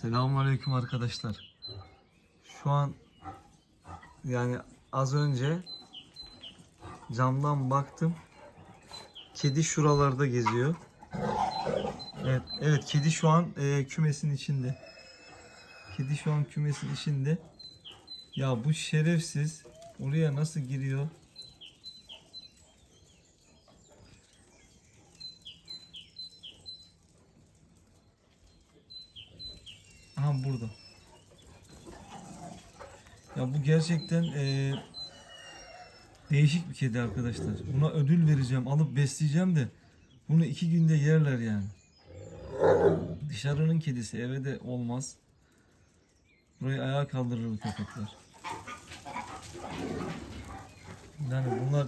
Selamünaleyküm arkadaşlar. Şu an yani az önce camdan baktım. Kedi şuralarda geziyor. Evet, evet kedi şu an e, kümesin içinde. Kedi şu an kümesin içinde. Ya bu şerefsiz oraya nasıl giriyor? Aha burada. Ya bu gerçekten eee, değişik bir kedi arkadaşlar. Buna ödül vereceğim, alıp besleyeceğim de bunu iki günde yerler yani. Dışarının kedisi eve de olmaz. Burayı ayağa kaldırır bu köpekler. Yani bunlar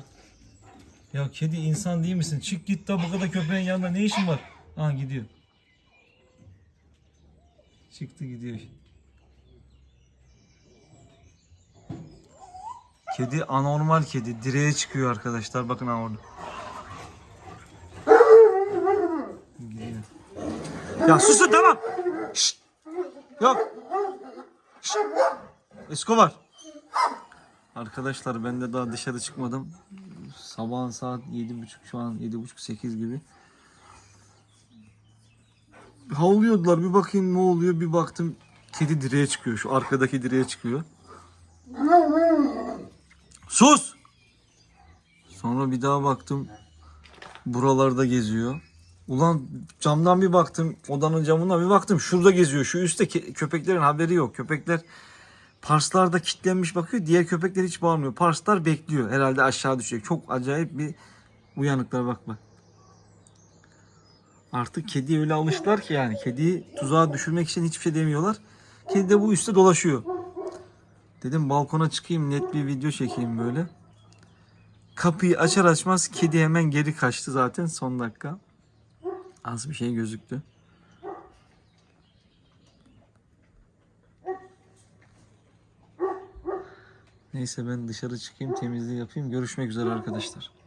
ya kedi insan değil misin? Çık git da kadar köpeğin yanında ne işin var? Ha gidiyor. Çıktı gidiyor. Kedi anormal kedi. Direğe çıkıyor arkadaşlar. Bakın ha orada. Gidiyor. Ya susun tamam. Şşt. Yok. Şşt. Escobar. Arkadaşlar ben de daha dışarı çıkmadım. Sabahın saat 7.30 şu an 7.30-8 gibi. Havlıyordular bir bakayım ne oluyor bir baktım kedi direğe çıkıyor şu arkadaki direğe çıkıyor. Sus! Sonra bir daha baktım buralarda geziyor. Ulan camdan bir baktım odanın camından bir baktım şurada geziyor. Şu üstte köpeklerin haberi yok. Köpekler Parslarda kilitlenmiş bakıyor. Diğer köpekler hiç bağırmıyor. Parslar bekliyor. Herhalde aşağı düşecek. Çok acayip bir uyanıklar bak bak. Artık kediye öyle alıştılar ki yani. Kediyi tuzağa düşürmek için hiçbir şey demiyorlar. Kedi de bu üstte dolaşıyor. Dedim balkona çıkayım net bir video çekeyim böyle. Kapıyı açar açmaz kedi hemen geri kaçtı zaten son dakika. Az bir şey gözüktü. Neyse ben dışarı çıkayım temizliği yapayım. Görüşmek üzere arkadaşlar.